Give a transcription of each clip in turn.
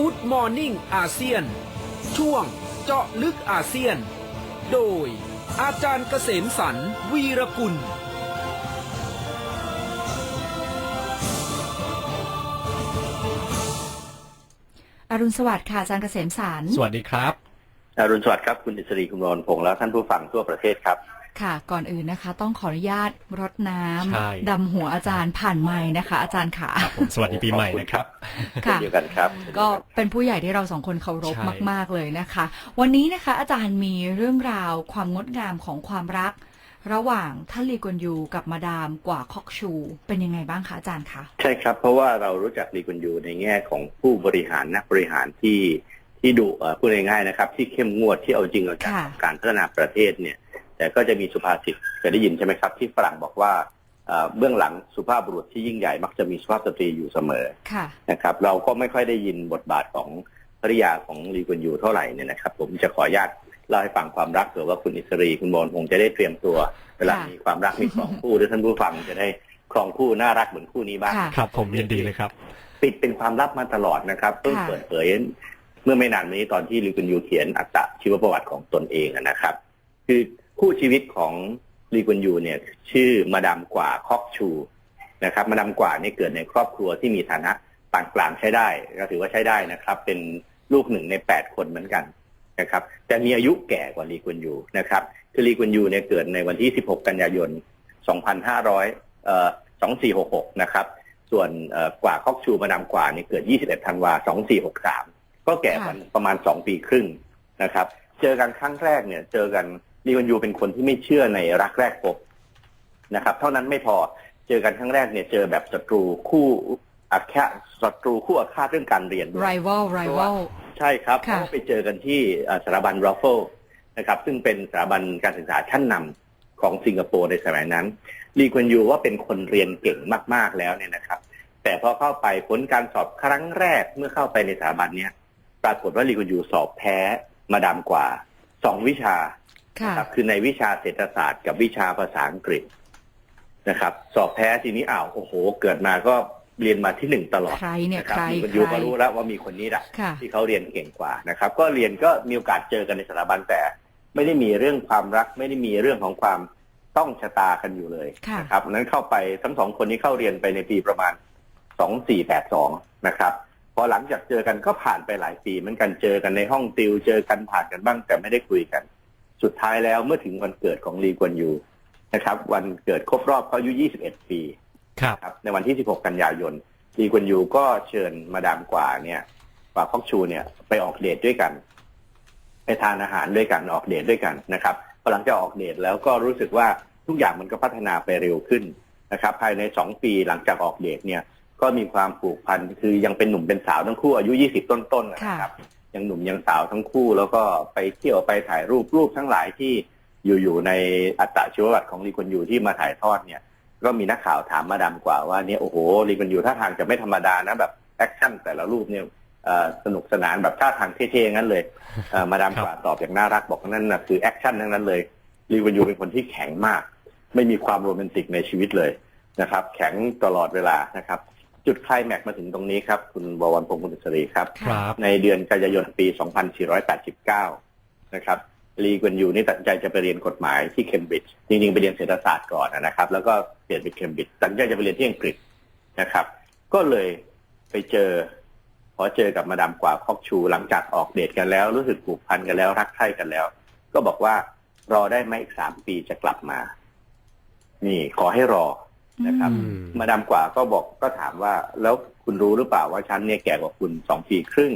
Good Morning อาเซียน ช่วงเจาะลึกอาเซียน โดย อาจารย์เกษมสรรวีรกุล อรุณสวัสดิ์ค่ะอาจารย์เกษมสารสวัสดีครับอรุณสวัสดิ์ครับ คุณอิสรีคุณรอนพงษ์และท่านผู้ฟังทั่วประเทศครับ ค่ะก่อนอื่นนะคะ ต้องขออนุญาตรดน้ใช่ำดำหัวอาจารย์ผ่านไม้นะคะ อาจารย์ขา ครับผมสวัสดีปีใหม่นะครับเช่นเดียวกันครับ ก็เป็นผู้ใหญ่ที่เราสองคนเคารพใช่ มาก ๆ เลยนะคะ วันนี้นะคะ อาจารย์มีเรื่องราวความงดงามของความรัก ระหว่างท่านลีกวนยูกับมาดามกว่าคอกชู เป็นยังไงบ้างคะอาจารย์คะ ใช่ครับ เพราะว่าเรารู้จักลีกุนยูในแง่ของผู้บริหารนักบริหารที่ที่ดุเอ่อพูดง่ายๆนะครับ ที่เข้มงวดที่เอาจริงเอาจังค่ะ กับการพัฒนาประเทศเนี่ย แต่ก็จะมีสุภาษิตเคยได้ยินใช่ไหมครับ ที่ฝรั่งบอกว่าเอ่อเบื้องหลังสุภาพบุรุษที่ยิ่งใหญ่มักจะมีสุภาพสตรีอยู่เสมอค่ะนะครับ เราก็ไม่ค่อยได้ยินบทบาทของภริยาของลีกุนยูเท่าไหร่เนี่ยนะครับ ผมจะขออนุญาตเล่าให้ฟังความรักเผื่อว่าคุณอิสรีคุณโมนคงจะได้เตรียมตัว เวลาค่ะมีความรักมีครองคู่หรือท่านผู้ฟังจะได้ครองคู่น่ารักเหมือนคู่นี้บ้างค่ะครับ ผมยินดีเลยครับ ปิดเป็นความลับมาตลอดนะครับเพิ่งค่ะเปิดเผยเมื่อไม่นานมานี้ตอนที่ลีกุนยูเขียนอัตชีวประวัติของตนเองอะนะครับ คือ คู่ชีวิตของลีกุนยูเนี่ย ชื่อมาดามกว่าคอกชูนะครับมาดามกว่าเนี่ยเกิดในครอบครัวที่มีฐานะปานกลางใช้ได้ก็ถือว่าใช้ได้นะครับ เป็นลูกหนึ่งในแปดคนเหมือนกันนะครับ แต่มีอายุแก่กว่าลีกุนยูนะครับ คือลีกุนยูเนี่ยเกิดในวันที่ 16 กันยายน 2500เอ่อ2466 นะครับ ส่วนกว่าคอกชูมาดามกว่าเนี่ยเกิด 21 ธันวา 2463 ก็แก่กันประมาณ 2 ปีครึ่งนะครับ เจอกันครั้งแรกเนี่ย เจอกัน ลีวันยูเป็นคนที่ไม่เชื่อในรักแรกพบนะครับ เท่านั้นไม่พอเจอกันครั้งแรกเนี่ยเจอแบบศัตรูคู่อาฆาตศัตรูคู่อาฆาตเรื่องการเรียนด้วย rival rival ใช่ครับค่ะเขาไปเจอกันที่เอ่อสถาบันรอฟเฟลนะครับ ซึ่งเป็นสถาบันการศึกษาชั้นนำของสิงคโปร์ในสมัยนั้นลีกวนยูว่าเป็นคนเรียนเก่งมาก ๆแล้วเนี่ยนะครับ แต่พอเข้าไปผลการสอบครั้งแรกเมื่อเข้าไปในสถาบันเนี้ยปรากฏว่าลีกวนยูสอบแพ้มาดามกว่าสองวิชาค่ะ นะครับคือในวิชาเศรษฐศาสตร์กับวิชาภาษาอังกฤษนะครับ สอบแพ้ทีนี้อ้าวโอ้โห เกิดมาก็เรียนมาที่หนึ่งตลอดใครเนี่ยนะครัใครลีกวนใคยูรก็รู้แล้วว่ามีคนนี้แหละค่ะที่เขาเรียนเก่งกว่านะครับ ก็เรียนก็มีโอกาสเจอกันในสถาบันแต่ ไม่ได้มีเรื่องความรัก ไม่ได้มีเรื่องของความต้องชะตากันอยู่เลยค่ะนะครับนั้นเข้าไปทั้งสองคนนี้เข้าเรียนไปในปีประมาณสองสี่แปดสองนะครับพอหลังจากเจอกันก็ผ่านไปหลายปีเหมือนกันเจอกันในห้องติวเจอกันผ่านกันบ้างแต่ไม่ได้คุยกัน สุดท้ายแล้วเมื่อถึงวันเกิดของลีกวนยูนะครับ วันเกิดครบรอบเขาอายุ 21 ปีครับครับในวันที่ 16 กันยายนลีกวนยูก็เชิญมาดามกว่าเนี่ยกว่าคอกชูเนี่ยไปออกเดทด้วยกัน ไปทานอาหารด้วยกันออกเดทด้วยกันนะครับพอหลังจากออกเดทแล้วก็รู้สึกว่าทุกอย่างมันก็พัฒนาไปเร็วขึ้นนะครับ ภายในสองปีหลังจากออกเดทเนี่ยก็มีความผูกพันคือยังเป็นหนุ่มเป็นสาวทั้งคู่อายุ 20 ต้นๆนะครับ ยังหนุ่มยังสาวทั้งคู่ แล้วก็ไปเที่ยวไปถ่ายรูปรูปทั้งหลายที่อยู่อยู่ในอัตชีวประวัติของลีกวนยูที่มาถ่ายทอดเนี่ย ก็มีนักข่าวถามมาดามกว่าว่าเนี่ยโอ้โหลีกวนยูท่าทางจะไม่ธรรมดานะแบบแอคชั่นแต่ละรูปเนี่ยเอ่อสนุกสนานแบบท่าทางเท่ๆงั้นเลยเอ่อมาดามกว่าตอบอย่างน่ารักบอกว่านั่นนะคือแอคชั่นทั้งนั้นเลยลีกวนยูเป็นคนที่แข็งมาก ไม่มีความโรแมนติกในชีวิตเลยนะครับ แข็งตลอดเวลานะครับ จุดไคลแม็กซ์มาถึงตรงนี้ครับ คุณบวรพงศ์คุณอิสรีครับ ครับ ในเดือนกันยายนปี 2489 นะครับลีกวนยูนี่ตัดสินใจจะไปเรียนกฎหมายที่เคมบริดจ์จริงๆ ไปเรียนเศรษฐศาสตร์ก่อนนะครับ แล้วก็เปลี่ยนไปเคมบริดจ์ตัดสินใจจะไปเรียนที่อังกฤษนะครับ ก็เลยไปเจอพอเจอกับมาดามกว่าคอกชู หลังจากออกเดทกันแล้ว รู้สึกผูกพันกันแล้วรักใคร่กันแล้ว ก็บอกว่ารอได้ไหมอีกสามปีจะกลับมา นี่ขอให้รอ นะครับอืมมาดามกว่าก็บอกก็ถามว่า แล้วคุณรู้หรือเปล่าว่าฉันเนี่ยแก่กว่าคุณสองปีครึ่ง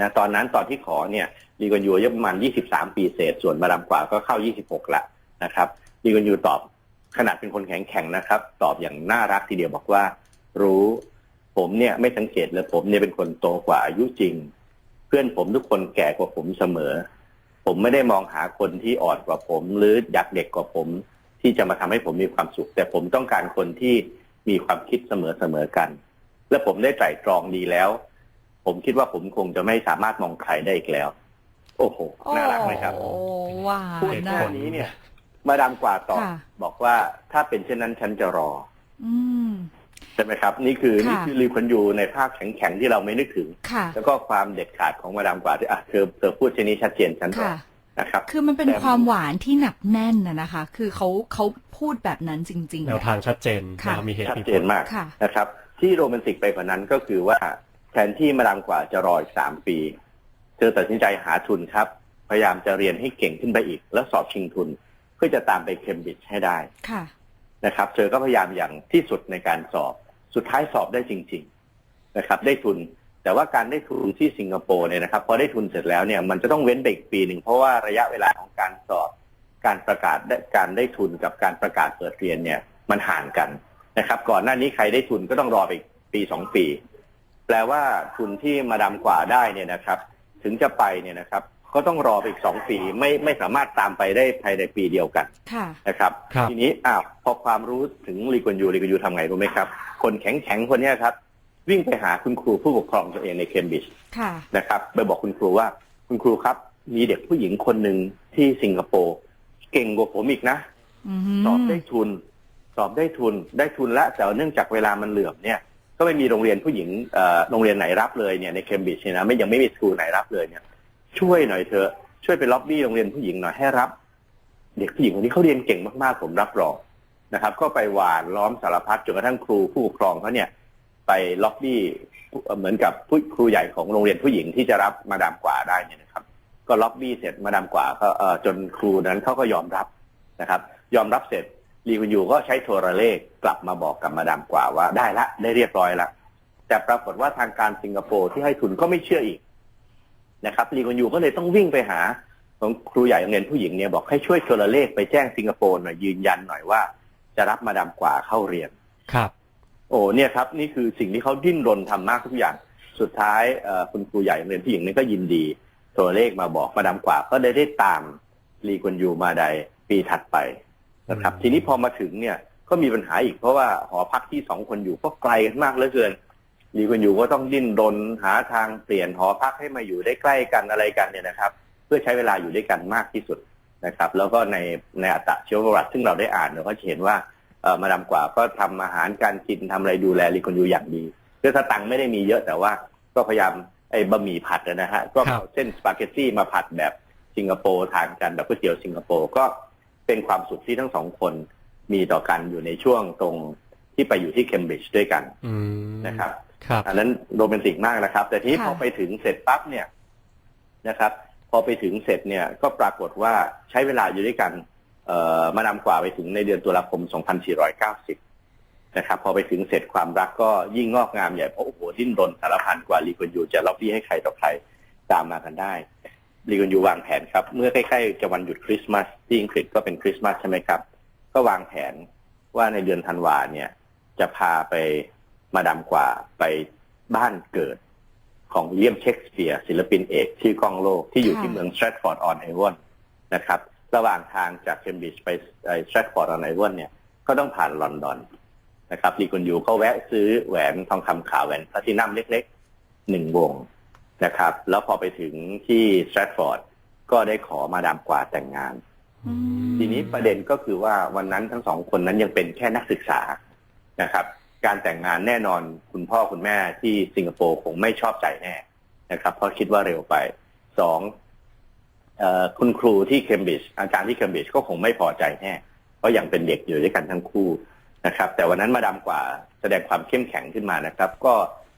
นะตอนนั้นตอนที่ขอเนี่ยลีกวนยูอายุประมาณยี่สิบสามปีเศษ ส่วนมาดามกว่าก็เข้ายี่สิบหกละนะครับลีกวนยูตอบขนาดเป็นคนแข็งแข็งนะครับ ตอบอย่างน่ารักทีเดียวบอกว่า รู้ผมเนี่ยไม่สังเกตเลยผมเนี่ยเป็นคนโตกว่าอายุจริง เพื่อนผมทุกคนแก่กว่าผมเสมอ ผมไม่ได้มองหาคนที่อ่อนกว่าผม หรืออยากเด็กกว่าผม ที่จะมาทำให้ผมมีความสุข แต่ผมต้องการคนที่มีความคิดเสมอเสมอกัน และผมได้ไตร่ตรองดีแล้ว ผมคิดว่าผมคงจะไม่สามารถมองใครได้อีกแล้ว โอ้โหน่ารักไหมครับโอ้หวาพูดนแค่นะนี้เนี่ย มาดามกว่าตอบค่ะบอกว่าถ้าเป็นเช่นนั้นฉันจะรออืมใช่ไหมครับ นี่คือค่ะนี่คือลีควนยูในภาพแข็งๆที่เราไม่นึกถึงค่ะแล้วก็ความเด็ดขาดของมาดามกว่าที่อะเธอเธอพูดเช่นนี้ชัดเจนฉันบอกค่ะ นะครับคือมันเป็นแต่ความหวานที่หนักแน่นนะนะคะ คือเขาเขาพูดแบบนั้นจริงๆแนวทางชัดเจนค่ะนะครับมีเหตุชัดมีเจผนลมากค่ะนะครับ ที่โรแมนติกไปกว่านั้นก็คือว่าแทนที่มาดามกว่าจะรออีกสามปี เธอตัดสินใจหาทุนครับ พยายามจะเรียนให้เก่งขึ้นไปอีก แล้วสอบชิงทุน เพื่อจะตามไปเคมบริดจ์ให้ได้ค่ะนะครับ เธอก็พยายามอย่างที่สุดในการสอบ สุดท้ายสอบได้จริง ๆ นะครับ ได้ทุน แต่ว่าการได้ทุนที่สิงคโปร์เนี่ยนะครับพอได้ทุนเสร็จแล้วเนี่ยมันจะต้องเว้นไปอีกปีหนึ่งเพราะว่าระยะเวลาของการสอบ การประกาศได้การได้ทุนกับการประกาศเปิดเรียนเนี่ยมันห่างกันนะครับ ก่อนหน้านี้ใครได้ทุนก็ต้องรอไปอีกปีสองปี แปลว่าทุนที่มาดามกว่าได้เนี่ยนะครับ ถึงจะไปเนี่ยนะครับ ก็ต้องรอไปอีกสองปีไม่ไม่สามารถตามไปได้ภายในปีเดียวกันค่ะนะครับครับทีนี้อ้าวพอความรู้ถึงลีกวนยูลีกวนยูทำไงรู้ไหมครับ คนแข็งแข็งๆคนเนี้ยครับ วิ่งไปหาคุณครูผู้ปกครองตัวเองในเคมบริดจ์ค่ะนะครับไปบอกคุณครูว่าคุณครูครับ มีเด็กผู้หญิงคนหนึ่งที่สิงคโปร์เก่งกว่าผมอีกนะอืมสอบได้ทุน สอบได้ทุนได้ทุนแล้วแต่เนื่องจากเวลามันเหลื่อมเนี่ย ก็ไม่มีโรงเรียนผู้หญิงเอ่อโรงเรียนไหนรับเลยเนี่ยในเคมบริดจ์เนี่ยนะไม่ยังไม่มีสกูลไหนรับเลยเนี่ย ช่วยหน่อยเถอะช่วยไปล็อบบี้โรงเรียนผู้หญิงหน่อยให้รับ เด็กผู้หญิงคนนี้เขาเรียนเก่งมากๆผมรับรองนะครับ ก็ไปหวานล้อมสารพัดจนกระทั่งครูผู้ปกครองเขาเนี่ย ไปล็อบบี้เหมือนกับผู้ครูใหญ่ของโรงเรียนผู้หญิงที่จะรับมาดามกว่าได้เนี่ยนะครับ ก็ล็อบบี้เสร็จมาดามกว่าก็จนครูนั้นเขาก็ยอมรับนะครับ ยอมรับเสร็จลีกุนยูก็ใช้โทรเลขกลับมาบอกกับมาดามกว่าว่าได้ละได้เรียบร้อยละแต่ปรากฏว่าทางการสิงคโปร์ที่ให้ทุนก็ไม่เชื่ออีกนะครับลีกุนยูก็เลยต้องวิ่งไปหาของครูใหญ่โรงเรียนผู้หญิงเนี่ยบอกให้ช่วยโทรเลขไปแจ้งสิงคโปร์หน่อยยืนยันหน่อยว่า จะรับมาดามกว่าเข้าเรียนครับ โอ้เนี่ยครับนี่คือสิ่งที่เขาดิ้นรนทำมากทุกอย่าง สุดท้ายเอ่อคุณครูใหญ่โรงเรียนผู้หญิงนี่ก็ยินดีโทรเลขมาบอกมาดามกว่าก็ได้ได้ตามลีกวนยูมาใดปีถัดไปนะครับอืมทีนี้พอมาถึงเนี่ยก็มีปัญหาอีกเพราะว่าหอพักที่สองคนอยู่ก็ไกลกันมากเหลือเกินลีกวนยูก็ต้องดิ้นรนหาทางเปลี่ยนหอพักให้มาอยู่ได้ใกล้กันอะไรกันเนี่ยนะครับ เพื่อใช้เวลาอยู่ด้วยกันมากที่สุดนะครับ แล้วก็ในในอัตชีวประวัติซึ่งเราได้อ่านเราก็จะเห็นว่าเอ่อ มาดามกว่าก็ทำอาหารการกินทำอะไรดูแลลีคนอยู่อย่างดีคือถ้าตังค์ไม่ได้มีเยอะแต่ว่าก็พยายามไอ้บะหมี่ผัดนะฮะก็ครับเอาเส้นสปาเกตตี้มาผัดแบบสิงคโปร์ทานกันแบบก๋วยเตี๋ยวสิงคโปร์ก็เป็นความสุขที่ทั้งสองคนมีต่อกันอยู่ในช่วงตรงที่ไปอยู่ที่เคมบริดจ์ด้วยกันอืมนะครับครับอันนั้นโรแมนติกมากนะครับ แต่ทีนี้ค่ะพอไปถึงเสร็จปั๊บเนี่ยนะครับ พอไปถึงเสร็จเนี่ยก็ปรากฏว่าใช้เวลาอยู่ด้วยกันเอ่อ มานำกว่าไปถึงในเดือนตุลาคม 2490 นะครับ พอไปถึงเสร็จความรักก็ยิ่งงอกงามใหญ่เพราะโอ้โหดิ้นรนสารพันกว่าลีกวนยูจะล็อบบี้ให้ใครต่อใครตามมากันได้ลีกวนยูวางแผนครับ เมื่อใกล้ๆจะวันหยุดคริสต์มาสที่อังกฤษก็เป็นคริสต์มาสใช่ไหมครับ ก็วางแผนว่าในเดือนธันวาเนี่ย จะพาไปมาดามกว่าไปบ้านเกิดของวิลเลียมเชกสเปียร์ศิลปินเอกชื่อกล้องโลกที่อยู่ที่เมืองสแตรทฟอร์ดออนไอวอนนะครับ ระหว่างทางจากเคมบริดจ์ไปสแตรทฟอร์ดออนไอวอนเนี่ยก็ต้องผ่านลอนดอนนะครับลีกุนยูก็แวะซื้อแหวนทองคำขาวแหวนพลาตินัมเล็กๆหนึ่งวงนะครับ แล้วพอไปถึงที่สแตรทฟอร์ดก็ได้ขอมาดามกว่าแต่งงานอืมทีนี้ประเด็นก็คือว่าวันนั้นทั้งสองคนนั้นยังเป็นแค่นักศึกษานะครับ การแต่งงานแน่นอนคุณพ่อคุณแม่ที่สิงคโปร์คงไม่ชอบใจแน่นะครับ เพราะคิดว่าเร็วไปสองเออ คุณครูที่เคมบริดจ์อาจารย์ที่เคมบริดจ์ก็คงไม่พอใจแน่เพราะยังเป็นเด็กอยู่ด้วยกันทั้งคู่นะครับ แต่วันนั้นมาดามกว่าแสดงความเข้มแข็งขึ้นมานะครับ ก็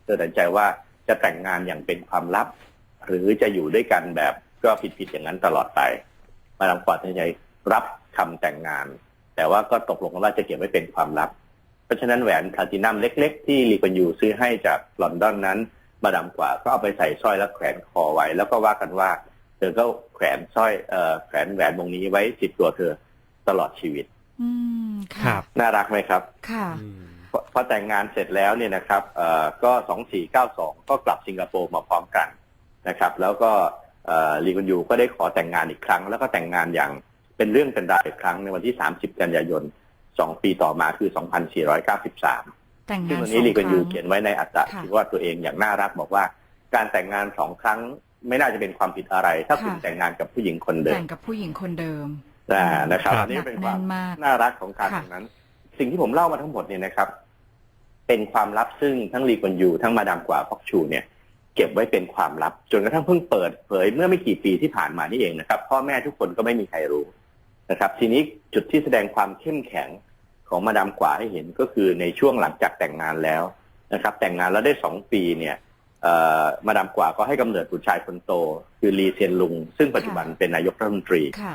ตัดสินใจว่าจะแต่งงานอย่างเป็นความลับ หรือจะอยู่ด้วยกันแบบก็ผิดๆอย่างนั้นตลอดไป มาดามกว่าตัดสินใจรับคำแต่งงาน แต่ว่าก็ตกลงกันว่าจะเก็บไว้เป็นความลับ เพราะฉะนั้นแหวนพลาตินัมเล็ก ๆ ที่ลีกวนยูซื้อให้จากลอนดอนนั้น มาดามกว่าก็เอาไปใส่สร้อยแล้วแขวนคอไว้ แล้วก็ว่ากันว่า ธอก็แขวนสร้อยเอ่อแขวนแหวนวงนี้ไว้ติดตัวเธอตลอดชีวิต อืมคค่ะรับ น่ารักไหมครับ ค่ะอืมพอพอแต่งงานเสร็จแล้วเนี่ยนะครับเอ่อก็สองสี่เก้าสองก็กลับสิงคโปร์มาพร้อมกันนะครับ แล้วก็เอ่อลีกุนยูก็ได้ขอแต่งงานอีกครั้ง แล้วก็แต่งงานอย่างเป็นเรื่องเป็นราวอีกครั้งในวันที่30กันยายน2ปีต่อมาคือ2493แต่งซึ่งงานวันนี้สองลีกุนยูครั้งเขียนไว้ในอัตตะค่ะที่ว่าตัวเองอย่างน่ารักบอกว่า การแต่งงานสองครั้ง ไม่น่าจะเป็นความผิดอะไร ถ้าคุณค่ะแต่งงานกับผู้หญิงคนเดิแต่มงกับผู้หญิงคนเดิมอ่านะครับครับ อันนี้เป็นความหนักแน่นมากน่ารักของการค่ะตรงนั้น สิ่งที่ผมเล่ามาทั้งหมดเนี่ยนะครับ เป็นความลับซึ่งทั้งลีกวนยูทั้งมาดามกว่าฟอกชูเนี่ยเก็บไว้เป็นความลับ จนกระทั่งเพิ่งเปิดเผยเมื่อไม่กี่ปีที่ผ่านมานี่เองนะครับ พ่อแม่ทุกคนก็ไม่มีใครรู้นะครับ ทีนี้จุดที่แสดงความเข้มแข็งของมาดามกว่าให้เห็นก็คือในช่วงหลังจากแต่งงานแล้วนะครับ แต่งงานแล้วได้สองปีเนี่ยเอ่อ มาดามกว่าก็ให้กำเนิดบุตรชายคนโต คือลีเซียนลุง ซึ่งปัจจุบันเป็นนายกรัฐมนตรีค่ะ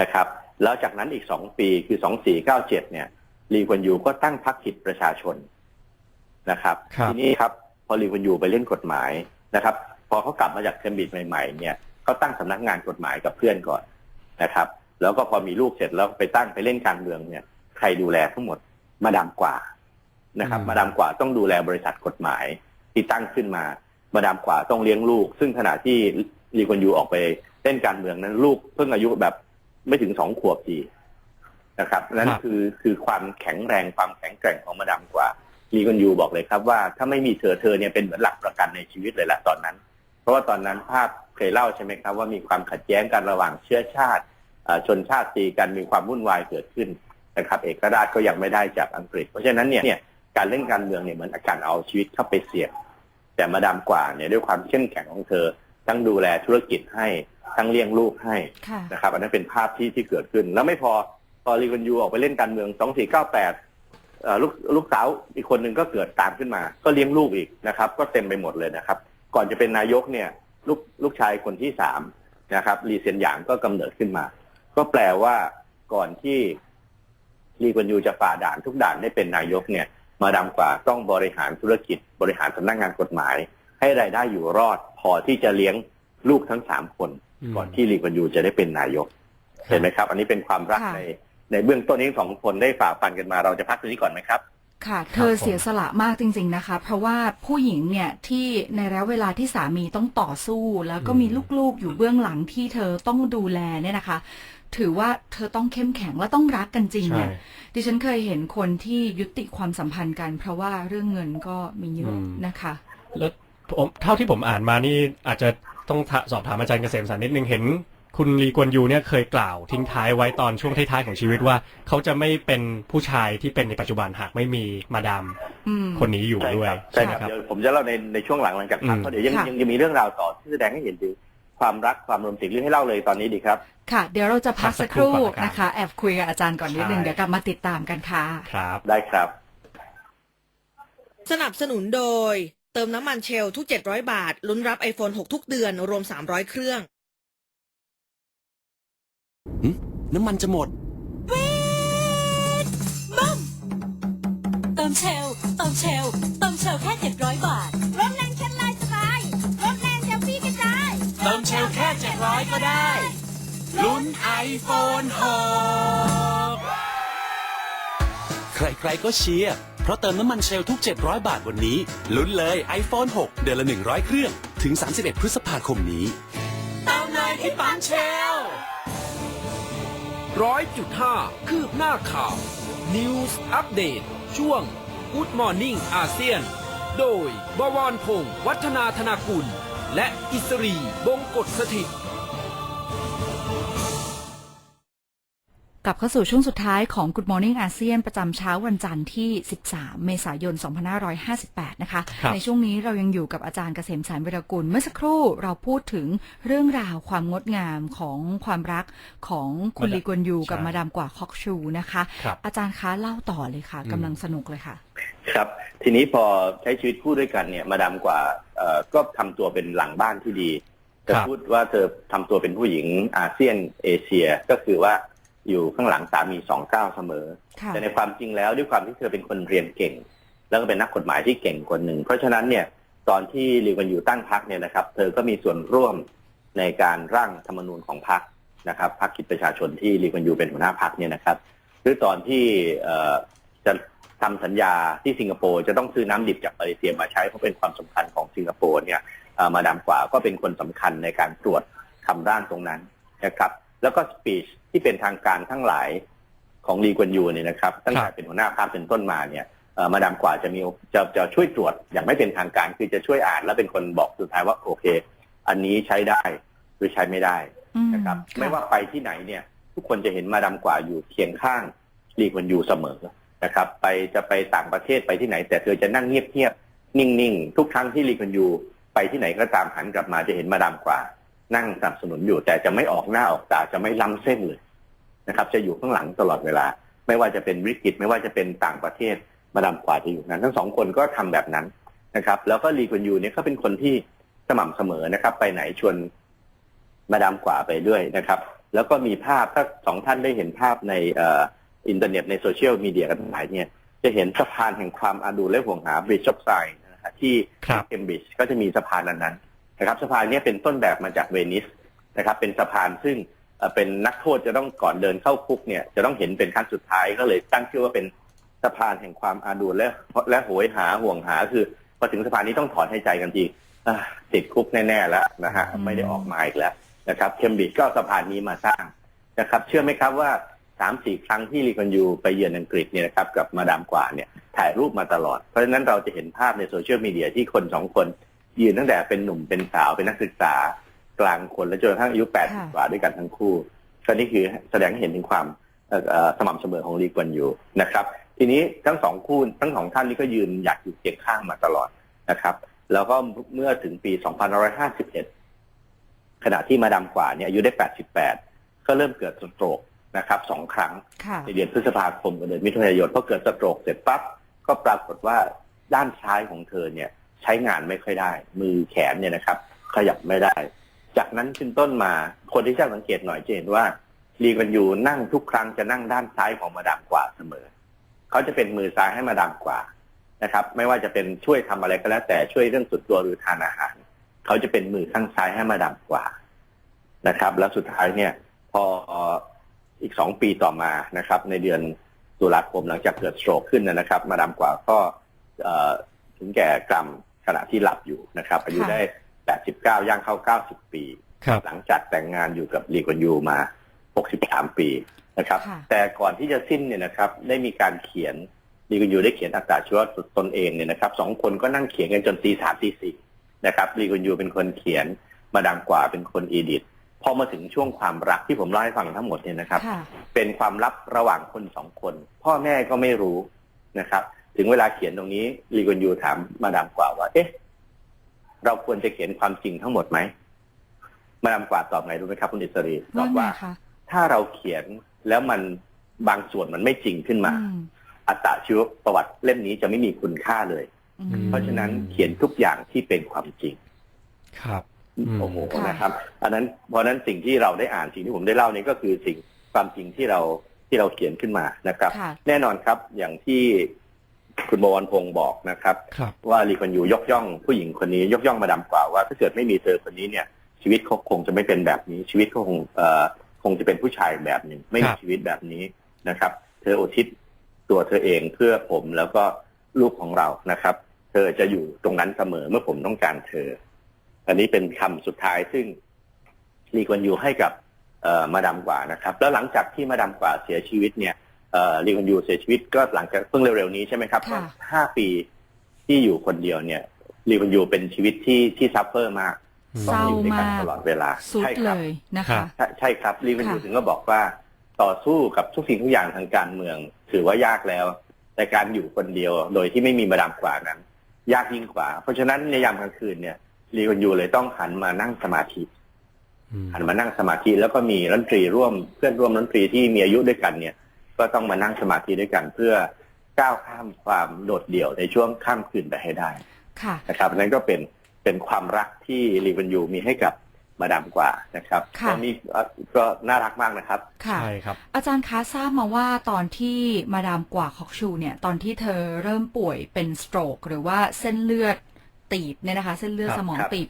นะครับ แล้วจากนั้นอีกสองปีคือสองสี่เก้าเจ็ดเนี่ยลีกวนยูก็ตั้งพรรคกิจประชาชนนะครับครับทีนี้ครับพอลีกวนยูไปเล่นกฎหมายนะครับ พอเขากลับมาจากเคมบริดจ์ใหม่ๆเนี่ยเขาตั้งสำนักงานกฎหมายกับเพื่อนก่อนนะครับ แล้วก็พอมีลูกเสร็จแล้วไปตั้งไปเล่นการเมืองเนี่ย ใครดูแลทั้งหมดมาดามกว่านะครับ มาดามกว่าต้องดูแลบริษัทกฎหมาย ที่ตั้งขึ้นมา มาดามกว่าต้องเลี้ยงลูก ซึ่งขณะที่ลีกวนยูออกไปเล่นการเมืองนั้น ลูกเพิ่งอายุแบบไม่ถึงสองขวบทีนะครับ นั่นครับคือคือความแข็งแรงความแข็งแกร่งของมาดามกว่าลีกอนยูบอกเลยครับว่าถ้าไม่มีเธอเธอเนี่ยเป็นเหมือนหลักประกันในชีวิตเลยละตอนนั้น เพราะว่าตอนนั้นภาพเคยเล่าใช่ไหมครับ ว่ามีความขัดแย้งกันระหว่างเชื้อชาติอ่าชนชาติตีกันมีความวุ่นวายเกิดขึ้นนะครับเอกราชก็ยังไม่ได้จากอังกฤษ เพราะฉะนั้นเนี่ยเนี่ยการเล่นการเมืองเนี่ยเหมือนอาการเอาชีวิตเข้าไปเสี่ยง แต่มาดามกว่าเนี่ยด้วยความเข้มแข็งของเธอ ทั้งดูแลธุรกิจให้ทั้งเลี้ยงลูกให้ค่ะนะครับ อันนั้นเป็นภาพที่ที่เกิดขึ้น แล้วไม่พอพอลีกอนยูออกไปเล่นการเมือง 2498ลูกลูกสาวอีกคนหนึ่งก็เกิดตามขึ้นมา ก็เลี้ยงลูกอีกนะครับ ก็เต็มไปหมดเลยนะครับ ก่อนจะเป็นนายกเนี่ยลูกลูกชายคนที่สามนะครับลีเซียนหยางก็กำเนิดขึ้นมา ก็แปลว่าก่อนที่ลีกวนยูจะฝ่าด่านทุกด่านได้เป็นนายกเนี่ย มาดามกว่าต้องบริหารธุรกิจบริหารสำนักงานกฎหมาย ให้รายได้อยู่รอดพอที่จะเลี้ยงลูกทั้งสามคนอืมก่อนที่ลีกวนยูจะได้เป็นนายก เห็นไหมครับ อันนี้เป็นความรักค่ะในในเบื้องต้นนี้สองคนได้ฝ่าฟันกันมาเราจะพักตรงนี้ก่อนไหมครับค่ะ เธอเสียสละมากจริง ๆนะคะ เพราะว่าผู้หญิงเนี่ยที่ในระยะเวลาที่สามีต้องต่อสู้ แล้วก็มีลูกๆอยู่เบื้องหลังที่เธอต้องดูแลเนี่ยนะคะ ถือว่าเธอต้องเข้มแข็งและต้องรักกันจริงใช่เนี่ยดิฉันเคยเห็นคนที่ยุติความสัมพันธ์กัน เพราะว่าเรื่องเงินก็มีเยอะอืมนะคะ แล้วผมเท่าที่ผมอ่านมานี่อาจจะต้องถสอบถามอาจารย์เกษมสันนิดนึงเห็นคุณลีกวนยูเนี่ยเคยกล่าวทิ้งท้ายไว้ตอนช่วงท้ายๆของชีวิตว่า เขาจะไม่เป็นผู้ชายที่เป็นในปัจจุบันหากไม่มีมาดามอืมคนนี้อยู่ด้วยใช่ไหคมรับครับเดี๋ยวผมจะเล่าในในช่วงหลังหลังจากพักอืมเพราะเดี๋ยวยังค่ะยังยังมีเรื่องราวต่อที่แสดงให้เห็นถึง ความรักความโรแมนติกหรือให้เล่าเลยตอนนี้ดีครับ ค่ะ เดี๋ยวเราจะพักสักครู่พักสักครู่ก่อนนะครับนะคะ แอบคุยกับอาจารย์ก่อนนิดนึงใช่เดี๋ยวกลับมาติดตามกันค่ะครับ ได้ครับ สนับสนุนโดย เติมน้ำมันเชลทุก 700 บาท ลุ้นรับ iPhone 6 ทุกเดือน รวม 300 เครื่องน้ำมันจะหมดเติมเชลเติมเชลเติมเชลแค่700 บาท ลแค่700ก็ได้ ลุ้นไอโฟน6ใครๆก็เชียร์ เพราะเติมน้ำมันเชลทุก 700 บาทวันนี้ ลุ้นเลย iPhone 6 เดือนละ 100 เครื่อง ถึง 31 พฤษภาคมนี้ เติมเลยที่ปั๊มเชลร้อยจุดห้าคืบหน้าข่าว News Update ช่วง Good Morning อาเซียน โดยบวรพงศ์วัฒนาธนากุล และอิสรีบงกฎสถิต กลับเข้าสู่ช่วงสุดท้ายของ Good Morning อาเซียนประจำเช้าวันจันทร์ที่ 13 เมษายน 2558 นะคะครับในช่วงนี้เรายังอยู่กับอาจารย์เกษมสารวิรกุล เมื่อสักครู่เราพูดถึงเรื่องราวความงดงามของความรักของคุณมาดามลีกวนยูกับใช่มาดามกว่าคอกชูนะคะครับอาจารย์คะเล่าต่อเลยค่ะอืมกำลังสนุกเลยค่ะ ครับ ทีนี้พอใช้ชีวิตคู่ด้วยกันเนี่ยมาดามกว่าเอ่อก็ทำตัวเป็นหลังบ้านที่ดีจะครับพูดว่าเธอทำตัวเป็นผู้หญิงอาเซียนเอเชียก็คือว่า อยู่ข้างหลังสามีสองเก้าวเสมอค่ะแต่ในความจริงแล้วด้วยความที่เธอเป็นคนเรียนเก่ง แล้วก็เป็นนักกฎหมายที่เก่งคนหนึ่ง เพราะฉะนั้นเนี่ยตอนที่ลีกวันอยู่ตั้งพักเนี่ยนะครับ เธอก็มีส่วนร่วมในการร่างธรรมนูญของพักนะครับพักกิจประชาชนที่ลีกวันอยู่เป็นหัวหน้าพักเนี่ยนะครับหรือตอนที่เอ่อจะทำสัญญาที่สิงคโปร์จะต้องซื้อน้ำดิบจากมาเลเซียมาใช้เพราะเป็นความสำคัญของสิงคโปร์เนี่ยเอ่อมาดามกว่าก็เป็นคนสำคัญในการตรวจทำร่างตรงนั้นนะครับ แล้วก็สปีช ที่เป็นทางการทั้งหลายของลีกวนยูเนี่ยนะครับตั้งแต่เป็นหัวหน้าพรรคเป็นต้นมาเนี่ยเอ่อมาดามกว่าจะมีจะจะช่วยตรวจอย่างไม่เป็นทางการคือจะช่วยอ่าน แล้วเป็นคนบอกสุดท้ายว่าโอเค อันนี้ใช้ได้หรือใช้ไม่ได้อืมนะครับค่ะไม่ว่าไปที่ไหนเนี่ย ทุกคนจะเห็นมาดามกว่าอยู่เคียงข้างลีกวนยูเสมอนะครับ ไปจะไปต่างประเทศไปที่ไหน แต่เธอจะนั่งเงียบๆนิ่งๆ ทุกครั้งที่ลีควนยูไปที่ไหนก็ตามหันกลับมาจะเห็นมาดามกว่า นั่งสนับสนุนอยู่ แต่จะไม่ออกหน้าออกตาจะไม่ล้ำเส้นเลย นะครับจะอยู่ข้างหลังตลอดเวลา ไม่ว่าจะเป็นวิกฤตไม่ว่าจะเป็นต่างประเทศมาดามกว่าจะอยู่นั้น ทั้งสองคนก็ทำแบบนั้นนะครับแล้วก็ลีควนยูเนี่ยก็เป็นคนที่สม่ำเสมอนะครับ ไปไหนชวนมาดามกว่าไปด้วยนะครับ แล้วก็มีภาพถ้าสองท่านได้เห็นภาพในเอ่ออินเทอร์เน็ตในโซเชียลมีเดียกันทั้งหลายเนี่ยจะเห็นสะพานแห่งความอาดูและห่วงหาบริดจ์ออฟไซน์นะฮะที่ครับเคมบริดจ์ก็จะมีสะพานนั้นนั้นๆนะครับสะพานเนี้เป็นต้นแบบมาจากเวนิสนะครับ เป็นสะพานซึ่ง เอ่อเป็นนักโทษจะต้องก่อนเดินเข้าคุกเนี่ยจะต้องเห็นเป็นขั้นสุดท้ายก็เลยตั้งชื่อว่าเป็นสะพานแห่งความอาดูและและโหยหาห่วงหาคือพอถึงสะพานนี้ต้องถอนหายใจกันทีอ่าติดคุกแน่ๆแล้วนะฮะอืมไม่ได้ออกมาอีกแล้วนะครับเคมบริดจ์ก็เอาสะพานนี้มาสร้างนะครับ เชื่อไหมครับว่าสามสี่ครั้งที่ลีคอนยูไปเยือนอังกฤษเนี่ยนะครับกับมาดามกว่าเนี่ยถ่ายรูปมาตลอด เพราะฉะนั้นเราจะเห็นภาพในโซเชียลมีเดียที่คนสองคนยืนตั้งแต่เป็นหนุ่มเป็นสาวเป็นนักศึกษา กลางคนและจนกระทั่งอายุแปดค่ะกว่าด้วยกันทั้งคู่ก็นี่คือแสดงให้เห็นถึงความเอ่อเอ่อสม่ำเสมอของลีกวนยูนะครับ ทีนี้ทั้งสองคู่ทั้งสองท่านนี้ก็ยืนอยากอยู่เคียงข้างมาตลอดนะครับ แล้วก็เมื่อถึงปี 2551 ขณะที่มาดามกว่าเนี่ยอายุได้ 88 ก็เริ่มเกิดสโตรกนะครับสองครั้งค่ะในเดือนพฤษภาคมกับเดือนมิถุนายนพอเกิดสโตรกเสร็จปั๊บก็ปรากฏว่าด้านซ้ายของเธอเนี่ยใช้งานไม่ค่อยได้ มือแขนเนี่ยนะครับ ขยับไม่ได้ จากนั้นเป็นต้นมาคนที่ช่างสังเกตหน่อยจะเห็นว่าลีกันยูนั่งทุกครั้งจะนั่งด้านซ้ายของมาดามกว่าเสมอเขาจะเป็นมือซ้ายให้มาดามกว่านะครับ ไม่ว่าจะเป็นช่วยทำอะไรก็แล้วแต่ช่วยเรื่องสุดตัวหรือทานอาหารเขาจะเป็นมือข้างซ้ายให้มาดามกว่านะครับ แล้วสุดท้ายเนี่ย พออีกสองปีต่อมานะครับ ในเดือนตุลาคมหลังจากเกิดสโตรกขึ้นนะครับ มาดามกว่าก็ถึงแก่กรรมขณะที่หลับอยู่นะครับอายุค่ะได้89ย่างเข้า90ปีครับหลังจากแต่งงานอยู่กับลีกวนยูมา63ปีนะครับค่ะแต่ก่อนที่จะสิ้นเนี่ยนะครับ ได้มีการเขียนลีกวนยูได้เขียนอัตราชีวประวัติตนเองเนี่ยนะครับสองคนก็นั่งเขียนกันจนตีสามตีสี่นะครับลีกวนยูเป็นคนเขียนมาดามกว่าเป็นคนอีดิทพอมาถึงช่วงความรักที่ผมเล่าให้ฟังทั้งหมดเนี่ยนะครับค่ะเป็นความลับระหว่างคนสองคน พ่อแม่ก็ไม่รู้นะครับ ถึงเวลาเขียนตรงนี้ลีกวนยูถามมาดามกว่าว่า เอ๊ะ เราควรจะเขียนความจริงทั้งหมดไหมมาดามกว่าตอบไงรู้ไหมครับคุณอิสรีตอว่าบไงว่าคะถ้าเราเขียนแล้วมันบางส่วนมันไม่จริงขึ้นมาอืมอัตราชีวประวัติเล่มนี้จะไม่มีคุณค่าเลยอืมเพราะฉะนั้นเขียนทุกอย่างที่เป็นความจริง ครับอืมโอ้โหค่ะนะครับ อันนั้นเพราะฉะนั้นสิ่งที่เราได้อ่านสิ่งที่ผมได้เล่านี่ก็คือสิ่งความจริงที่เราที่เราเขียนขึ้นมานะครับค่ะแน่นอนครับอย่างที่ คุณบวรพงศ์บอกนะครับครับว่าลีควันยูยกย่องผู้หญิงคนนี้ยกย่องมาดามกว่าว่าถ้าเกิดไม่มีเธอคนนี้เนี่ยชีวิตเขาคงจะไม่เป็นแบบนี้ ชีวิตเขาคงเอ่อคงจะเป็นผู้ชายแบบหนึ่งไม่มีครับชีวิตแบบนี้นะครับ เธออุทิศตัวเธอเองเพื่อผมแล้วก็ลูกของเรานะครับ เธอจะอยู่ตรงนั้นเสมอเมื่อผมต้องการเธอ อันนี้เป็นคำสุดท้ายซึ่งลีควันยูให้กับเอ่อมาดามกว่านะครับ แล้วหลังจากที่มาดามกว่าเสียชีวิตเนี่ยเอ่อ ลีควันยูเสียชีวิตก็หลังจากเพิ่งเร็วๆนี้ใช่ไหมครับค่ะห้าปีที่อยู่คนเดียวเนี่ยลีควันยูเป็นชีวิตที่ที่ซัฟเฟอร์มากเศร้าต้องอยู่ด้วยกันมากตลอดเวลาสุดใช่คเลรับยนะครัคะบใช่ใช่ครับลีควันยูค่ะถึงก็บอกว่าต่อสู้กับทุกสิ่งทุกอย่างทางการเมือง ถือว่ายากแล้ว แต่การอยู่คนเดียวโดยที่ไม่มีมาดามกว่านั้น ยากยิ่งกว่า เพราะฉะนั้นในยามกลางคืนเนี่ยลีควันยูเลยต้องหันมานั่งสมาธิอืมหันมานั่งสมาธิแล้วก็มีรัฐมนตรีร่วมเพื่อนร่วมรัฐมนตรีที่มีอายุด้วยกันเนี่ย ก็ต้องมานั่งสมาธิด้วยกันเพื่อก้าวข้ามความโดดเดี่ยวในช่วงข้ามคืนไปให้ได้ค่ะนะครับนั่นก็เป็นเป็นความรักที่ลีวันยูมีให้กับมาดามกว่านะครับค่ะก็นี่ก็น่ารักมากนะครับค่ะใช่ครับ อาจารย์คะทราบมาว่าตอนที่มาดามกว่าคอกชูเนี่ย ตอนที่เธอเริ่มป่วยเป็นสโตรกหรือว่าเส้นเลือดตีบเนี่ยนะคะ เส้นเลือดครับสมองครับตีบ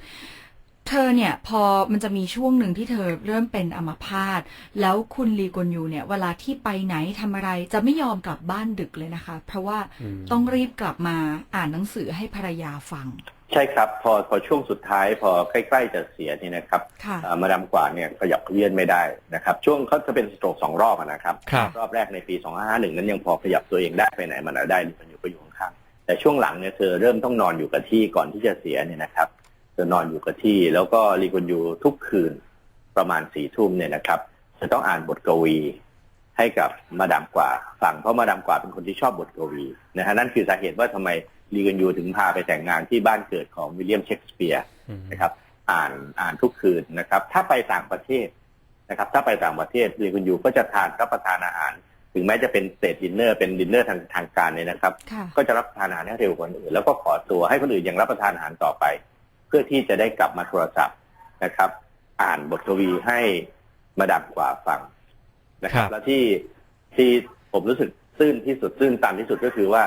เธอเนี่ยพอมันจะมีช่วงหนึ่งที่เธอเริ่มเป็นอัมพาตแล้วคุณลีกวนยูเนี่ย เวลาที่ไปไหนทำอะไรจะไม่ยอมกลับบ้านดึกเลยนะคะ เพราะว่าอืมต้องรีบกลับมาอ่านหนังสือให้ภรรยาฟัง ใช่ครับ พอพอช่วงสุดท้ายพอใกล้ ๆ จะเสียนี่นะครับค่ะเอ่อมาดามกว่าเนี่ยขยับเขยื่อนไม่ได้นะครับ ช่วงเขาจะเป็นสโตรกสองรอบอะนะครับครับรอบแรกในปี 2551 นั้นยังพอขยับตัวเองได้ไปไหนมาไหนได้ลีวันยูก็อยู่ข้างๆแต่ช่วงหลังเนี่ยเธอเริ่มต้องนอนอยู่กับที่ก่อนที่จะเสียเนี่ยนะครับ เธอนอนอยู่กับที่ แล้วก็ลีกวนยูทุกคืนประมาณสี่ทุ่มเนี่ยนะครับ จะต้องอ่านบทกวีให้กับมาดามกว่าฟังเพราะมาดามกว่าเป็นคนที่ชอบบทกวีนะฮะนั่นคือสาเหตุว่าทำไมลีกันยูถึงพาไปแต่งงานที่บ้านเกิดของวิลเลียมเชกสเปียร์อืมนะครับ อ่านอ่านทุกคืนนะครับ ถ้าไปต่างประเทศนะครับ ถ้าไปต่างประเทศลีกันยูก็จะทานรับประทานอาหารถึงแม้จะเป็นสเตทดินเนอร์เป็นดินเนอร์ทางทางการเนี่ยนะครับค่ะก็จะรับประทานอาหารให้เร็วกว่าคนอื่นแล้วก็ขอตัวให้คนอื่นยังรับประทานอาหารต่อไป เพื่อที่จะได้กลับมาโทรศัพท์นะครับ อ่านบทกวีให้มาดามกว่าฟังนะคครัรับบแล้วที่ที่ผมรู้สึกตื้นที่สุดตื้นตันที่สุดก็คือว่า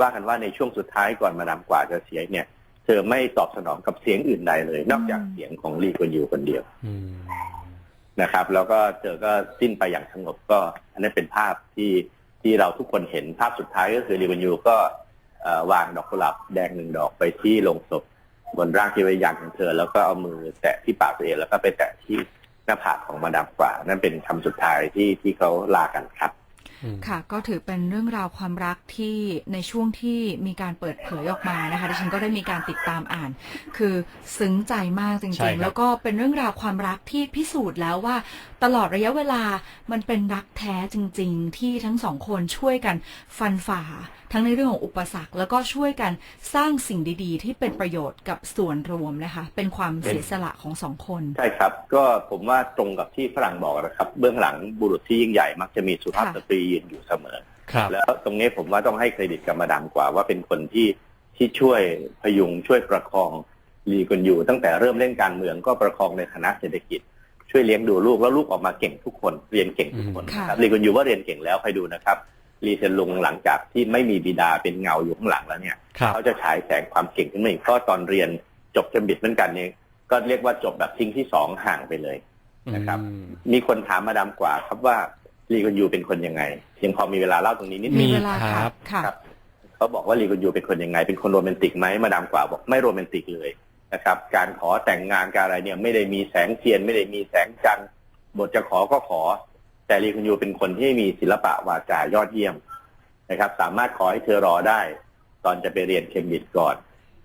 ว่ากันว่าในช่วงสุดท้ายก่อนมาดามกว่าจะเสียเนี่ย เธอไม่ตอบสนองกับเสียงอื่นใดเลย นอกจากอืมเสียงของลีกวนยูคนเดียวอืมนะครับ แล้วก็เธอก็สิ้นไปอย่างสงบก็ อันนั้นเป็นภาพที่ที่เราทุกคนเห็นภาพสุดท้ายก็คือลีวันยูก็เอ่อวางดอกกุหลาบแดงหนึ่งดอกไปที่โลงศพ บนร่างที่ไว้ยันของเธอ แล้วก็เอามือแตะที่ปากตัวเองแล้วก็ไปแตะที่หน้าผากของมาดามกว่านั่นเป็นคำสุดท้ายที่ที่เขาลากันครับอืมค่ะ ก็ถือเป็นเรื่องราวความรักที่ในช่วงที่มีการเปิดเผยออกมานะคะดิฉันก็ได้มีการติดตามอ่าน คือซึ้งใจมากจใช่ริงครับๆแล้วก็เป็นเรื่องราวความรักที่พิสูจน์แล้วว่า ตลอดระยะเวลามันเป็นรักแท้จริง ๆ ที่ทั้งสองคนช่วยกันฟันฝ่า ทั้งในเรื่องของอุปสรรค แล้วก็ช่วยกันสร้างสิ่งดีๆ ที่เป็นประโยชน์กับส่วนรวมนะคะ เป็นความเสียสละของสองคน ใช่ครับ ก็ผมว่าตรงกับที่ฝรั่งบอกนะครับ เบื้องหลังบุรุษที่ยิ่งใหญ่มักจะมีสุภาพค่ะสตรียืนอยู่เสมอครับแล้วตรงนี้ผมว่าต้องให้เครดิตกับมาดามกว่า ว่าเป็นคนที่ที่ช่วยพยุงช่วยประคองลีกวนยูตั้งแต่เริ่มเล่นการเมืองก็ประคองในฐานะเศรษฐกิจ ช่วยเลี้ยงดูลูกแล้วลูกออกมาเก่งทุกคนเรียนเก่งทุกคนค่ะนะครับลีกวนยูว่าเรียนเก่งแล้วใครดูนะครับลีเซนลุงหลังจากที่ไม่มีบิดาเป็นเงาอยู่ข้างหลังแล้วเนี่ยครับเขาจะฉายแสงความเก่งขึ้นมาอีกเพราะตอนเรียนจบเคมบริดจ์เหมือนกันเนี่ยก็เรียกว่าจบแบบทิ้งที่สองห่างไปเลยนะครับอืมมีคนถามมาดามกว่า ครับว่าลีกวนยูเป็นคนยังไงยังพอมีเวลาเล่าตรงนี้นิดนึมีงเวลาครัค่ะบค่ะครับเขาบอกว่าลีกวนยูเป็นคนยังไง เป็นคนโรแมนติกไหมมาดามกว่าบอกไม่โรแมนติกเลย นะครับ การขอแต่งงานการอะไรเนี่ยไม่ได้มีแสงเทียน ไม่ได้มีแสงจันทร์บทจะขอก็ขอ แต่ลีกวนยูเป็นคนที่มีศิลปะวาจายอดเยี่ยมนะครับ สามารถขอให้เธอรอได้ ตอนจะไปเรียนเคมบริดจ์ก่อน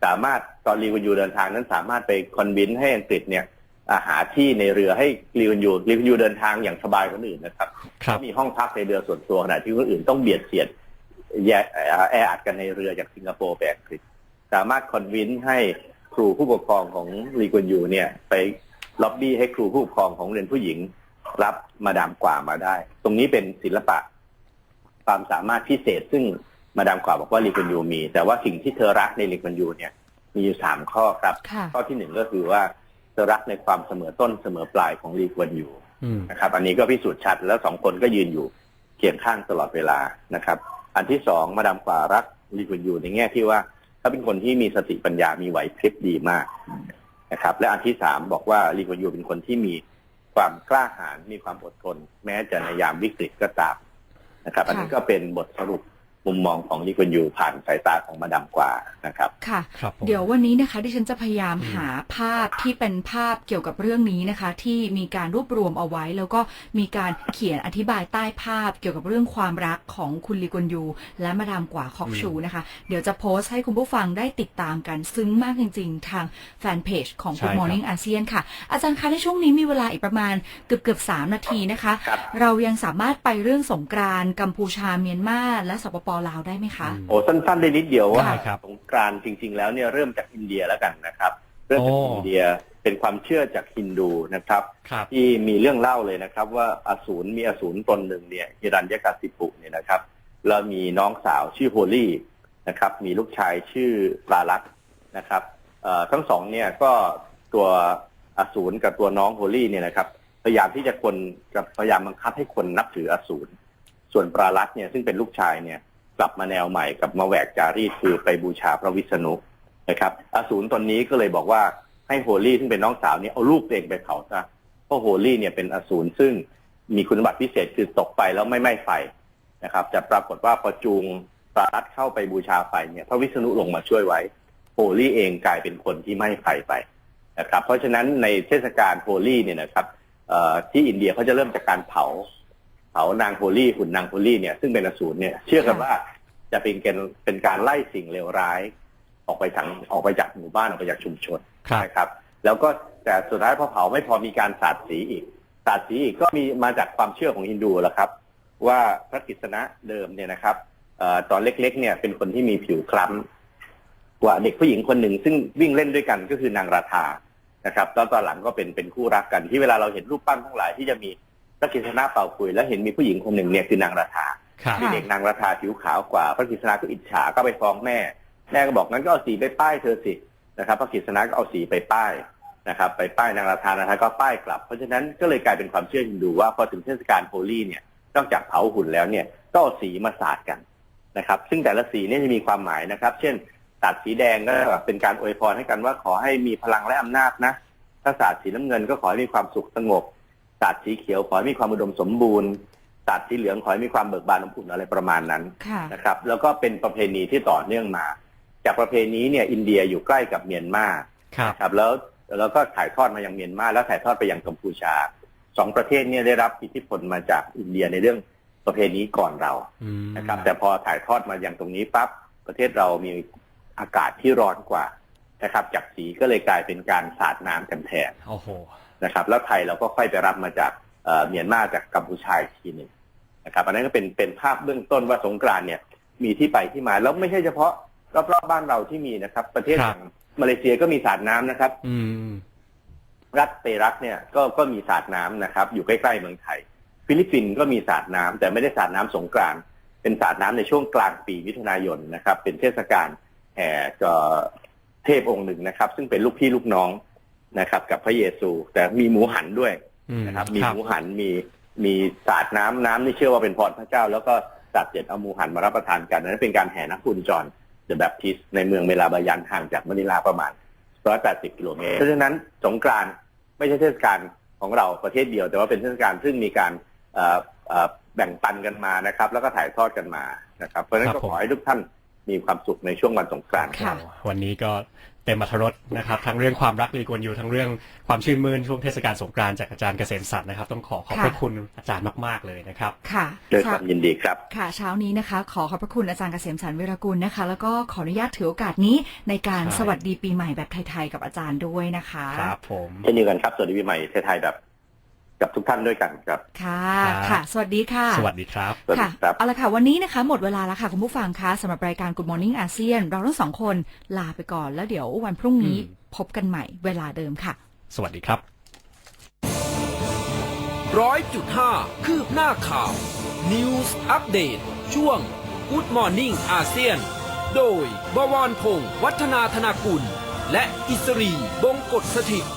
สามารถตอนลีกวนยูเดินทางนั้นสามารถไปคอนวินให้อังกฤษเนี่ยอ่าหาที่ในเรือให้ลีกวนยูลีกวนยูเดินทางอย่างสบายกว่าคนอื่นนะครับครับเขามีห้องพักในเรือส่วนตัวขณะที่คนอื่นต้องเบียดเสียดแยเอ่อแออัดกันในเรือจากสิงคโปร์ไปอังกฤษสามารถคอนวินให้ ครูผู้ปกครองของลีกวนยูเนี่ย ไปล็อบบี้ให้ครูผู้ปกครองของเรียนผู้หญิง รับมาดามกว่ามาได้ ตรงนี้เป็นศิลปะ ความสามารถพิเศษ ซึ่งมาดามกว่าบอกว่าลีกวนยูมี แต่ว่าสิ่งที่เธอรักในลีกวนยูเนี่ย มีอยู่สามข้อครับค่ะข้อที่หนึ่งก็คือว่าเธอรักในความเสมอต้นเสมอปลายของลีกวนยูอืมนะครับ อันนี้ก็พิสูจน์ชัดแล้วสองคนก็ยืนอยู่เคียงข้างตลอดเวลานะครับ อันที่สองมาดามกว่ารักลีกวนยูในแง่ที่ว่า เขาเป็นคนที่มีสติปัญญามีไหวพริบดีมากนะครับ และอันที่สามบอกว่าลีกวนยูเป็นคนที่มีความกล้าหาญมีความอดทน แม้จะในยามวิกฤตก็ตามนะครับ อันนี้ก็เป็นบทสรุป มุมมองของลีกวนยูผ่านสายตาของมาดามกว่านะครับ ค่ะ ครับผม เดี๋ยววันนี้นะคะดิฉันจะพยายามอืมหาภาพที่เป็นภาพเกี่ยวกับเรื่องนี้นะคะ ที่มีการรวบรวมเอาไว้ แล้วก็มีการเขียนอธิบายใต้ภาพเกี่ยวกับเรื่องความรักของคุณลีกวนยู และมาดามกว่าคอกชูนะคะ เดี๋ยวจะโพสต์ให้คุณผู้ฟังได้ติดตามกันซึ้งมากจริง ๆ ทางแฟนเพจของใช่ Good ครับ Morning ASEAN ค่ะ อาจารย์คะในช่วงนี้มีเวลาอีกประมาณเกือบเกือบๆสามนาทีนะคะ ครับ เรายังสามารถไปเรื่องสงกรานต์กัมพูชาเมียนมาและสปปลาวได้ไหมคะ โอ้สั้นๆได้นิดเดียวว่าได้ครับ สงกรานต์จริง ๆ แล้วเนี่ยเริ่มจากอินเดียแล้วกันนะครับเริ่มจากโอ้ อินเดียเป็นความเชื่อจากฮินดูนะครับ ครับ ที่มีเรื่องเล่าเลยนะครับ ว่าอสูรมีอสูรตนหนึ่งเนี่ยฮิรัญยกสิปุเนี่ยนะครับแล้วมีน้องสาวชื่อโฮลี่นะครับ มีลูกชายชื่อปลาลักษณ์นะครับเอ่อทั้งสองเนี่ยก็ตัวอสูรกับตัวน้องโฮลี่เนี่ยนะครับ พยายามที่จะคนกับพยายามบังคับให้คนนับถืออสูรส่วนปลาลักษณ์เนี่ยซึ่งเป็นลูกชายเนี่ย กลับมาแนวใหม่กับมาแหวกจารีตคือไปบูชาพระวิษณุนะครับอสูรตนนี้ก็เลยบอกว่าให้โฮลี่ซึ่งเป็นน้องสาวเนี่ยเอาลูกเองไปเผาซะเพราะโฮลี่เนี่ยเป็นอสูรซึ่งมีคุณสมบัติพิเศษคือตกไปแล้วไม่ไหม้ไฟนะครับแต่ปรากฏว่าพอจูงปาลักษณ์เข้าไปบูชาไฟเนี่ยพระวิษณุลงมาช่วยไว้โฮลี่เองกลายเป็นคนที่ไหม้ไฟไปนะครับเพราะฉะนั้นในเทศกาลโฮลี่เนี่ยนะครับที่อินเดียเขาจะเริ่มจากการเผา เผานางโฮลี่หุ่นนางโฮลี่เนี่ยซึ่งเป็นอสูรเนี่ยเชื่อกันว่าจะเป็นการเป็นการไล่สิ่งเลวร้าย ออกไปจากออกไปจากหมู่บ้านออกไปจากชุมชนครับนะครับ แล้วก็แต่สุดท้ายพอเผาไม่พอมีการสาดสีอีกสาดสีอีกก็มีมาจากความเชื่อของฮินดูแหละครับ ว่าพระกฤษณะเดิมเนี่ยนะครับเออตอนเล็ก ๆ เนี่ยเป็นคนที่มีผิวคล้ำกว่าเด็กผู้หญิงคนหนึ่ง ซึ่งวิ่งเล่นด้วยกันก็คือนางราธานะครับตอนตอนหลังก็เป็นเป็นคู่รักกันที่เวลาเราเห็นรูปปั้นทั้งหลายที่จะมี พระกฤษณะเป่าคุยแล้วเห็นมีผู้หญิงคนหนึ่งเนี่ยคือนางราธาครับค่ะเด็กนางราธาผิวขาวกว่า พระกฤษณะก็อิจฉาก็ไปฟ้องแม่ แม่ก็บอกงั้นก็เอาสีไปป้ายเธอสินะครับ พระกฤษณะก็เอาสีไปป้ายนะครับ ไปป้ายนางราธานาธาก็ป้ายกลับ เพราะฉะนั้นก็เลยกลายเป็นความเชื่อฮินดูว่าพอถึงเทศกาลโฮลี่เนี่ยนอกจากเผาหุ่นแล้วเนี่ยก็เอาสีมาสาดกันนะครับ ซึ่งแต่ละสีเนี่ยจะมีความหมายนะครับ เช่นสาดสีแดงก็เป็นการอวยพรให้กันว่าขอให้มีพลังและอำนาจนะถ้าสาดสีน้ำเงินก็ขอให้มีความสุขสงบ สาดสีเขียวขอให้มีความอุดมสมบูรณ์สาดสีเหลืองขอให้มีความเบิกบานอบอุ่นอะไรประมาณนั้นค่ะนะครับ แล้วก็เป็นประเพณีที่ต่อเนื่องมา จากประเพณีเนี่ยอินเดียอยู่ใกล้กับเมียนมาครับครับแล้วแล้วก็ถ่ายทอดมายังเมียนมาแล้วถ่ายทอดไปยังกัมพูชาสองประเทศเนี่ยได้รับอิทธิพลมาจากอินเดียในเรื่องประเพณีก่อนเราอืมนะครับ แต่พอถ่ายทอดมายังตรงนี้ปั๊บประเทศเรามีอากาศที่ร้อนกว่านะครับจากสีก็เลยกลายเป็นการสาดน้ำกันแทนโอ้โห นะครับ แล้วไทยเราก็ค่อยไปรับมาจากเอ่อเมียนมาจากกัมพูชาอีกทีหนึ่งนะครับอันนั้นก็เป็นเป็นภาพเบื้องต้นว่าสงกรานต์เนี่ยมีที่ไปที่มาแล้วไม่ใช่เฉพาะรอบๆบ้านเราที่มีนะครับ ประเทศคอรับย่างมาเลเซียก็มีสาดน้ำนะครับ อืมรัฐเปรักเนี่ยก็ก็มีสาดน้ำนะครับ อยู่ใกล้ๆเมืองไทย ฟิลิปปินส์ก็มีสาดน้ำแต่ไม่ได้สาดน้ำสงกรานต์เป็นสาดน้ำในช่วงกลางปีมิถุนายนนะครับ เป็นเทศกาลแห่เอ่อเทพองค์หนึ่งนะครับ ซึ่งเป็นลูกพี่ลูกน้อง นะครับ กับพระเยซู แต่มีหมูหันด้วยอืมนะครับ มีครัหบมูหันมีมีสาดน้ำน้ำนี่เชื่อว่าเป็นพรพระเจ้า แล้วก็สัตว์เจ็ดเอาหมูหันมารับประทานกันนั้นเป็นการแห่นักบุญจรเดอะแบปทิสในเมืองเมลาบายันห่างจากมะนิลาประมาณ 180 กิโลเมตรเพราะฉะนั้นสงกรานต์ไม่ใช่เทศกาลของเราประเทศเดียว แต่ว่าเป็นเทศกาลซึ่งมีการเอ่อเอ่อแบ่งปันกันมานะครับ แล้วก็ถ่ายทอดกันมานะครับ เพราะฉะนั้นครัก็บผมขอให้ทุกท่านมีความสุขในช่วงวันสงกรานต์ค่ะวันนี้ก็ เต็มอัธรสนะครับทั้งเรื่องความรักลีกวนอยู่ทั้งเรื่องความชื่นมื่นช่วงเทศกาลสงกรานต์จากอาจารย์เกษมสัตว์นะครับ ต้องขอขอบพระค่ะคุณอาจารย์มากๆเลยนะครับค่ะด้วยความยินดีครับค่ะ เช้านี้นะคะ ขอขอบพระคุณอาจารย์เกษมสันต์วิรกุลนะคะ แล้วก็ขออนุญาตถือโอกาสนี้ในการใช่สวัสดีปีใหม่แบบไทยๆกับอาจารย์ด้วยนะคะครับผมเช่นเดียวกันครับสวัสดีปีใหม่ไทยๆแบบ กับทุกท่านด้วยกันครับ ค่ะครับค่ะ สวัสดีค่ะ สวัสดีครับสวัสดีค่ะครับเอาละค่ะ วันนี้นะคะ หมดเวลาแล้วค่ะ คุณผู้ฟังคะสำหรับรายการ Good Morning อาเซียนเราทั้งสองคนลาไปก่อนแล้วเดี๋ยววันพรุ่งนี้อืมพบกันใหม่เวลาเดิมค่ะ สวัสดีครับร้อยจุดห้าคืบหน้าข่าว News Update ช่วง Good Morning อาเซียนโดยบวรพงศ์วัฒนาธนากุล และอิสรีบงกฎสถิตย์